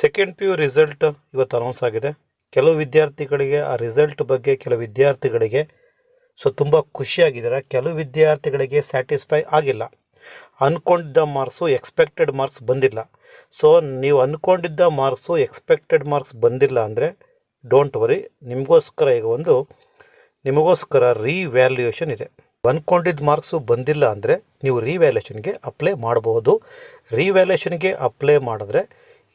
Second P U result ಇವತ್ತು announce ಆಗಿದೆ. ಕೆಲವು ವಿದ್ಯಾರ್ಥಿಗಳಿಗೆ ಆ ರಿಸಲ್ಟ್ ಬಗ್ಗೆ ಕೆಲವು ವಿದ್ಯಾರ್ಥಿಗಳಿಗೆ ಸೊ ತುಂಬ ಖುಷಿಯಾಗಿದ್ದಾರೆ ಕೆಲವು ವಿದ್ಯಾರ್ಥಿಗಳಿಗೆ ಸ್ಯಾಟಿಸ್ಫೈ ಆಗಿಲ್ಲ. ಅಂದ್ಕೊಂಡಿದ್ದ ಮಾರ್ಕ್ಸು ಎಕ್ಸ್ಪೆಕ್ಟೆಡ್ ಮಾರ್ಕ್ಸ್ ಬಂದಿಲ್ಲ. ಸೊ ನೀವು ಅಂದ್ಕೊಂಡಿದ್ದ ಮಾರ್ಕ್ಸು ಎಕ್ಸ್ಪೆಕ್ಟೆಡ್ ಮಾರ್ಕ್ಸ್ ಬಂದಿಲ್ಲ ಅಂದರೆ ಡೋಂಟ್ ವರಿ ನಿಮಗೋಸ್ಕರ ಈಗ ಒಂದು, ನಿಮಗೋಸ್ಕರ ರೀವ್ಯಾಲ್ಯೂಯೇಷನ್ ಇದೆ. ಅಂದ್ಕೊಂಡಿದ್ದ ಮಾರ್ಕ್ಸು ಬಂದಿಲ್ಲ ಅಂದರೆ ನೀವು ರೀವ್ಯಾಲ್ಯೂಷನ್ಗೆ ಅಪ್ಲೈ ಮಾಡಬಹುದು. ರೀವ್ಯಾಲ್ಯೂಯೇಷನ್ಗೆ ಅಪ್ಲೈ ಮಾಡಿದ್ರೆ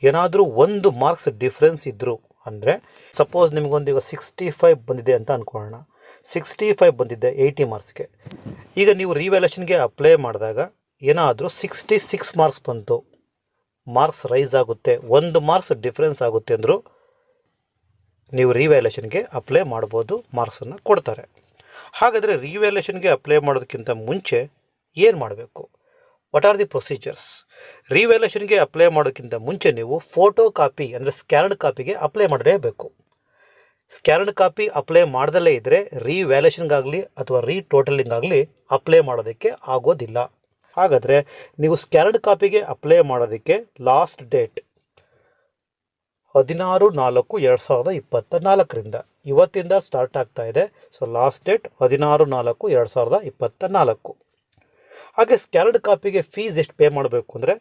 ಏನಾದರೂ ಒಂದು ಮಾರ್ಕ್ಸ್ ಡಿಫ್ರೆನ್ಸ್ ಇದ್ದರು ಅಂದರೆ ಸಪೋಸ್ ನಿಮಗೊಂದು ಈಗ ಸಿಕ್ಸ್ಟಿ ಫೈವ್ ಬಂದಿದೆ ಅಂತ ಅಂದ್ಕೊಳ್ಳೋಣ ಸಿಕ್ಸ್ಟಿ ಫೈವ್ ಬಂದಿದ್ದೆ ಏಯ್ಟಿ ಮಾರ್ಕ್ಸ್ಗೆ ಈಗ ನೀವು ರಿವ್ಯಾಲ್ಯೂಷನ್ಗೆ ಅಪ್ಲೈ ಮಾಡಿದಾಗ ಏನಾದರೂ ಸಿಕ್ಸ್ಟಿ ಸಿಕ್ಸ್ ಮಾರ್ಕ್ಸ್ ಬಂತು. ಮಾರ್ಕ್ಸ್ ರೈಸ್ ಆಗುತ್ತೆ, ಒಂದು ಮಾರ್ಕ್ಸ್ ಡಿಫ್ರೆನ್ಸ್ ಆಗುತ್ತೆ ಅಂದರೂ ನೀವು ರಿವ್ಯಾಲ್ಯೂಷನ್ಗೆ ಅಪ್ಲೈ ಮಾಡ್ಬೋದು ಮಾರ್ಕ್ಸನ್ನು ಕೊಡ್ತಾರೆ. ಹಾಗಾದರೆ ರಿವ್ಯಾಲ್ಯೂಷನ್ಗೆ ಅಪ್ಲೈ ಮಾಡೋದಕ್ಕಿಂತ ಮುಂಚೆ ಏನು ಮಾಡಬೇಕು? ವಾಟ್ ಆರ್ ದಿ ಪ್ರೊಸೀಜರ್ಸ್ ರಿವ್ಯಾಲ್ಯೂಷನ್ಗೆ ಅಪ್ಲೈ ಮಾಡೋಕ್ಕಿಂತ ಮುಂಚೆ ನೀವು ಫೋಟೋ ಕಾಪಿ ಅಂದರೆ ಸ್ಕ್ಯಾನ್ಡ್ ಕಾಪಿಗೆ ಅಪ್ಲೈ ಮಾಡಲೇಬೇಕು ಸ್ಕ್ಯಾನ್ಡ್ ಕಾಪಿ ಅಪ್ಲೈ ಮಾಡದಲ್ಲೇ ಇದ್ದರೆ ರಿವ್ಯಾಲ್ಯೂಷನ್ಗಾಗಲಿ ಅಥವಾ ರೀ ಟೋಟಲಿಂಗ್ ಆಗಲಿ ಅಪ್ಲೈ ಮಾಡೋದಕ್ಕೆ ಆಗೋದಿಲ್ಲ. ಹಾಗಾದರೆ ನೀವು ಸ್ಕ್ಯಾನ್ಡ್ ಕಾಪಿಗೆ ಅಪ್ಲೈ ಮಾಡೋದಕ್ಕೆ ಲಾಸ್ಟ್ ಡೇಟ್ ಹದಿನಾರು ನಾಲ್ಕು ಎರಡು ಸಾವಿರದ ಇಪ್ಪತ್ತ ನಾಲ್ಕರಿಂದ ಇವತ್ತಿಂದ ಸ್ಟಾರ್ಟ್ ಆಗ್ತಾ ಇದೆ. ಸೊ ಲಾಸ್ಟ್ ಡೇಟ್ ಹದಿನಾರು ನಾಲ್ಕು ಎರಡು ಸಾವಿರದ ಇಪ್ಪತ್ತ ನಾಲ್ಕು ಹಾಗೆ ಸ್ಕ್ಯಾನರ್ಡ್ ಕಾಪಿಗೆ ಫೀಸ್ ಎಷ್ಟು ಪೇ ಮಾಡಬೇಕು ಅಂದರೆ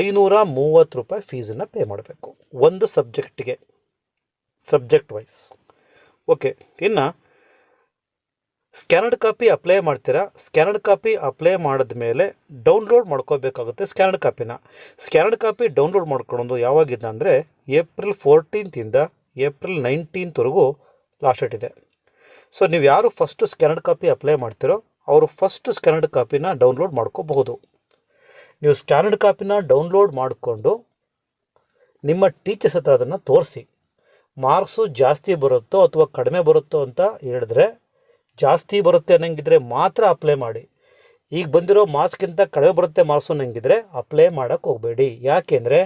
ಐನೂರ ಮೂವತ್ತು ರೂಪಾಯಿ ಫೀಸನ್ನು ಪೇ ಮಾಡಬೇಕು. ಒಂದು ಸಬ್ಜೆಕ್ಟಿಗೆ ಸಬ್ಜೆಕ್ಟ್ ವೈಸ್ ಓಕೆ ಇನ್ನು ಸ್ಕ್ಯಾನರ್ಡ್ ಕಾಪಿ ಅಪ್ಲೈ ಮಾಡ್ತೀರಾ? ಸ್ಕ್ಯಾನರ್ಡ್ ಕಾಪಿ ಅಪ್ಲೈ ಮಾಡಿದ ಮೇಲೆ ಡೌನ್ಲೋಡ್ ಮಾಡ್ಕೋಬೇಕಾಗುತ್ತೆ ಸ್ಕ್ಯಾನರ್ಡ್ ಕಾಪಿನ ಸ್ಕ್ಯಾನರ್ಡ್ ಕಾಪಿ ಡೌನ್ಲೋಡ್ ಮಾಡ್ಕೊಳೋದು ಯಾವಾಗಿದ್ದ ಅಂದರೆ ಏಪ್ರಿಲ್ ಫೋರ್ಟೀನ್ತಿಂದ ಏಪ್ರಿಲ್ ನೈನ್ಟೀನ್ತ್ವರೆಗೂ ಲಾಸ್ಟ್ ಡೇಟ್ ಇದೆ. ಸೊ ನೀವು ಯಾರು ಫಸ್ಟು ಸ್ಕ್ಯಾನರ್ಡ್ ಕಾಪಿ ಅಪ್ಲೈ ಮಾಡ್ತೀರೋ ಅವರು ಫಸ್ಟ್ ಸ್ಕ್ಯಾನರ್ಡ್ ಕಾಪಿನ ಡೌನ್ಲೋಡ್ ಮಾಡ್ಕೋಬಹುದು. ನೀವು ಸ್ಕ್ಯಾನರ್ಡ್ ಕಾಪಿನ ಡೌನ್ಲೋಡ್ ಮಾಡಿಕೊಂಡು ನಿಮ್ಮ ಟೀಚರ್ಸ್ ಹತ್ರ ಅದನ್ನು ತೋರಿಸಿ. ಮಾರ್ಕ್ಸು ಜಾಸ್ತಿ ಬರುತ್ತೋ ಅಥವಾ ಕಡಿಮೆ ಬರುತ್ತೋ ಅಂತ ಹೇಳಿದ್ರೆ ಜಾಸ್ತಿ ಬರುತ್ತೆ ಅನ್ನಂಗಿದ್ರೆ ಮಾತ್ರ ಅಪ್ಲೈ ಮಾಡಿ. ಈಗ ಬಂದಿರೋ ಮಾರ್ಕ್ಸ್ಗಿಂತ ಕಡಿಮೆ ಬರುತ್ತೆ ಮಾರ್ಕ್ಸು ಅನ್ನಂಗಿದ್ರೆ ಅಪ್ಲೈ ಮಾಡೋಕ್ಕೆ ಹೋಗಬೇಡಿ. ಯಾಕೆಂದರೆ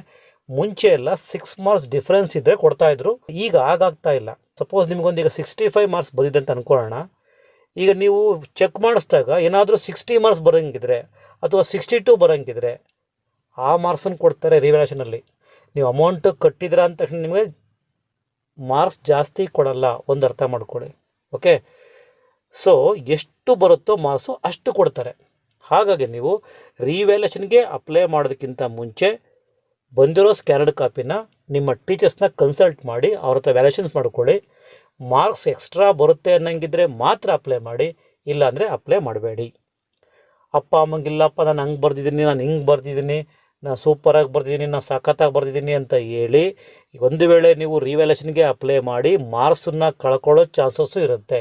ಮುಂಚೆ ಎಲ್ಲ ಸಿಕ್ಸ್ ಮಾರ್ಕ್ಸ್ ಡಿಫ್ರೆನ್ಸ್ ಇದ್ದರೆ ಕೊಡ್ತಾಯಿದ್ರು ಈಗ ಆಗಾಗ್ತಾ ಇಲ್ಲ. ಸಪೋಸ್ ನಿಮಗೊಂದು ಈಗ ಸಿಕ್ಸ್ಟಿ ಫೈವ್ ಮಾರ್ಕ್ಸ್ ಬಂದಿದೆ ಅಂತ ಅಂದ್ಕೊಳ್ಳೋಣ ಈಗ ನೀವು ಚೆಕ್ ಮಾಡಿಸ್ದಾಗ ಏನಾದರೂ ಸಿಕ್ಸ್ಟಿ ಮಾರ್ಕ್ಸ್ ಬರೋಂಗಿದ್ರೆ ಅಥವಾ ಸಿಕ್ಸ್ಟಿ ಟು ಬರೋಂಗಿದ್ರೆ ಆ ಮಾರ್ಕ್ಸನ್ನು ಕೊಡ್ತಾರೆ ರಿವ್ಯಾಲ್ಯೂಷನಲ್ಲಿ ನೀವು ಅಮೌಂಟ್ ಕಟ್ಟಿದ್ರ ಅಂತ ತಕ್ಷಣ ನಿಮಗೆ ಮಾರ್ಕ್ಸ್ ಜಾಸ್ತಿ ಕೊಡಲ್ಲ, ಒಂದು ಅರ್ಥ ಮಾಡ್ಕೊಳ್ಳಿ. ಓಕೆ ಸೊ ಎಷ್ಟು ಬರುತ್ತೋ ಮಾರ್ಕ್ಸು ಅಷ್ಟು ಕೊಡ್ತಾರೆ. ಹಾಗಾಗಿ ನೀವು ರಿವ್ಯಾಲ್ಯೂಷನ್ಗೆ ಅಪ್ಲೈ ಮಾಡೋದಕ್ಕಿಂತ ಮುಂಚೆ ಬಂದಿರೋ ಸ್ಕ್ಯಾನರ್ಡ್ ಕಾಪಿನ ನಿಮ್ಮ ಟೀಚರ್ಸ್ನ ಕನ್ಸಲ್ಟ್ ಮಾಡಿ, ಅವ್ರ ಹತ್ರ ವ್ಯಾಲ್ಯೂಷನ್ಸ್ ಮಾಡ್ಕೊಳ್ಳಿ. ಮಾರ್ಕ್ಸ್ ಎಕ್ಸ್ಟ್ರಾ ಬರುತ್ತೆ ಅನ್ನಂಗಿದ್ರೆ ಮಾತ್ರ ಅಪ್ಲೈ ಮಾಡಿ, ಇಲ್ಲಾಂದರೆ ಅಪ್ಲೈ ಮಾಡಬೇಡಿ. ಅಪ್ಪ ಅಮ್ಮಂಗಿಲ್ಲಪ್ಪ ನಾನು ಹಂಗೆ ಬರ್ದಿದ್ದೀನಿ, ನಾನು ಹಿಂಗೆ ಬರ್ದಿದ್ದೀನಿ, ನಾನು ಸೂಪರಾಗಿ ಬರ್ದಿದ್ದೀನಿ, ನಾನು ಸಖತ್ತಾಗಿ ಬರ್ದಿದ್ದೀನಿ ಅಂತ ಹೇಳಿ, ಒಂದು ವೇಳೆ ನೀವು ರಿವ್ಯಾಲ್ಯೂಷನ್ಗೆ ಅಪ್ಲೈ ಮಾಡಿ ಮಾರ್ಕ್ಸನ್ನು ಕಳ್ಕೊಳ್ಳೋ ಚಾನ್ಸಸ್ಸು ಇರುತ್ತೆ.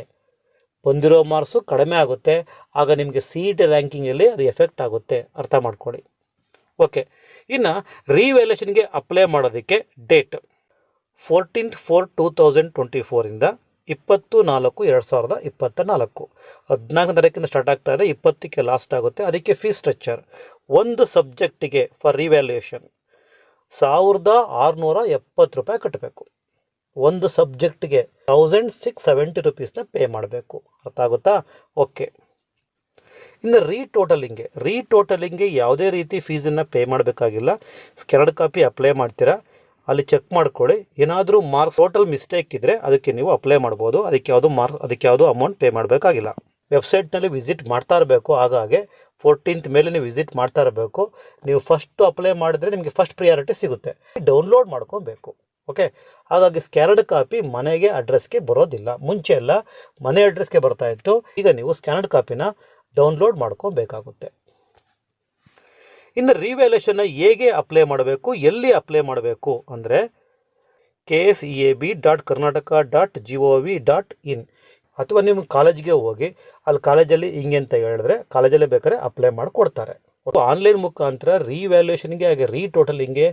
ಬಂದಿರೋ ಮಾರ್ಕ್ಸು ಕಡಿಮೆ ಆಗುತ್ತೆ, ಆಗ ನಿಮಗೆ ಸಿ ಇ ರ್ಯಾಂಕಿಂಗಲ್ಲಿ ಅದು ಎಫೆಕ್ಟ್ ಆಗುತ್ತೆ. ಅರ್ಥ ಮಾಡ್ಕೊಳ್ಳಿ. ಓಕೆ ಇನ್ನು ರಿವ್ಯಾಲ್ಯೂಷನ್ಗೆ ಅಪ್ಲೈ ಮಾಡೋದಕ್ಕೆ date fourteenth four two thousand twenty ಫೋರಿಂದ ಇಪ್ಪತ್ತು ನಾಲ್ಕು ಎರಡು ಸಾವಿರದ ಇಪ್ಪತ್ತ ನಾಲ್ಕು. ಹದಿನಾಲ್ಕು ತಾರೀಕಿಂದ ಸ್ಟಾರ್ಟ್ ಆಗ್ತಾ ಇದೆ, ಇಪ್ಪತ್ತಕ್ಕೆ ಲಾಸ್ಟ್ ಆಗುತ್ತೆ. ಅದಕ್ಕೆ ಫೀಸ್ ಸ್ಟ್ರಕ್ಚರ್ ಒಂದು ಸಬ್ಜೆಕ್ಟಿಗೆ ಫಾರ್ ರಿವ್ಯಾಲ್ಯೂಯೇಷನ್ ಸಾವಿರದ ಆರುನೂರ ಎಪ್ಪತ್ತು ರೂಪಾಯಿ ಕಟ್ಟಬೇಕು. ಒಂದು ಸಬ್ಜೆಕ್ಟ್ಗೆ ತೌಸಂಡ್ ಸಿಕ್ಸ್ ಸೆವೆಂಟಿ ರುಪೀಸ್ನ ಪೇ ಮಾಡಬೇಕು. ಅರ್ಥ ಆಗುತ್ತಾ? ಓಕೆ ಇನ್ನು ರೀಟೋಟಲಿಂಗ್ಗೆ ರೀಟೋಟಲಿಂಗ್ಗೆ ಯಾವುದೇ ರೀತಿ ಫೀಸನ್ನು ಪೇ ಮಾಡಬೇಕಾಗಿಲ್ಲ. ಸ್ಕೆರಡ್ ಕಾಪಿ ಅಪ್ಲೈ ಮಾಡ್ತೀರಾ? ಅಲ್ಲಿ ಚೆಕ್ ಮಾಡ್ಕೊಳ್ಳಿ. ಏನಾದರೂ ಮಾರ್ಕ್ಸ್ ಟೋಟಲ್ ಮಿಸ್ಟೇಕ್ ಇದ್ದರೆ ಅದಕ್ಕೆ ನೀವು ಅಪ್ಲೈ ಮಾಡ್ಬೋದು. ಅದಕ್ಕೆ ಯಾವುದು ಮಾರ್ಕ್ಸ್ ಅದಕ್ಕೆ ಯಾವುದು ಅಮೌಂಟ್ ಪೇ ಮಾಡಬೇಕಾಗಿಲ್ಲ. ವೆಬ್ಸೈಟ್ನಲ್ಲಿ ವಿಸಿಟ್ ಮಾಡ್ತಾ ಇರಬೇಕು. ಹಾಗಾಗಿ ಫೋರ್ಟೀನ್ತ್ ಮೇಲೆ ನೀವು ವಿಸಿಟ್ ಮಾಡ್ತಾ ಇರಬೇಕು. ನೀವು ಫಸ್ಟು ಅಪ್ಲೈ ಮಾಡಿದ್ರೆ ನಿಮಗೆ ಫಸ್ಟ್ ಪ್ರಿಯಾರಿಟಿ ಸಿಗುತ್ತೆ. ಡೌನ್ಲೋಡ್ ಮಾಡ್ಕೊಬೇಕು. ಓಕೆ ಹಾಗಾಗಿ ಸ್ಕ್ಯಾನರ್ಡ್ ಕಾಪಿ ಮನೆಗೆ ಅಡ್ರೆಸ್ಗೆ ಬರೋದಿಲ್ಲ. ಮುಂಚೆ ಎಲ್ಲ ಮನೆ ಅಡ್ರೆಸ್ಗೆ ಬರ್ತಾ ಇತ್ತು. ಈಗ ನೀವು ಸ್ಕ್ಯಾನರ್ಡ್ ಕಾಪಿನ ಡೌನ್ಲೋಡ್ ಮಾಡ್ಕೊಬೇಕಾಗುತ್ತೆ. ಇನ್ನು ರಿವ್ಯಾಲ್ಯೂಷನ್ನ ಹೇಗೆ ಅಪ್ಲೈ ಮಾಡಬೇಕು, ಎಲ್ಲಿ ಅಪ್ಲೈ ಮಾಡಬೇಕು ಅಂದರೆ K S E A B dot Karnataka dot G O V dot in ಅಥವಾ ನಿಮ್ಮ ಕಾಲೇಜಿಗೆ ಹೋಗಿ, ಅಲ್ಲಿ ಕಾಲೇಜಲ್ಲಿ ಹಿಂಗೆ ಅಂತ ಹೇಳಿದ್ರೆ ಕಾಲೇಜಲ್ಲೇ ಬೇಕಾದ್ರೆ ಅಪ್ಲೈ ಮಾಡಿ ಕೊಡ್ತಾರೆ ಆನ್ಲೈನ್ ಮುಖಾಂತರ ರಿವ್ಯಾಲ್ಯೂಷನ್ಗೆ ಹಾಗೆ ರೀ ಟೋಟಲಿಂಗ್ಗೆ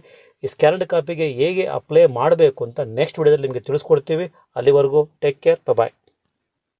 ಈ ಸ್ಕ್ಯಾನಡ್ ಕಾಪಿಗೆ ಹೇಗೆ ಅಪ್ಲೈ ಮಾಡಬೇಕು ಅಂತ ನೆಕ್ಸ್ಟ್ ವಿಡಿಯೋದಲ್ಲಿ ನಿಮಗೆ ತಿಳಿಸ್ಕೊಡ್ತೀವಿ. ಅಲ್ಲಿವರೆಗೂ ಟೇಕ್ ಕೇರ್ ಬಾಯ್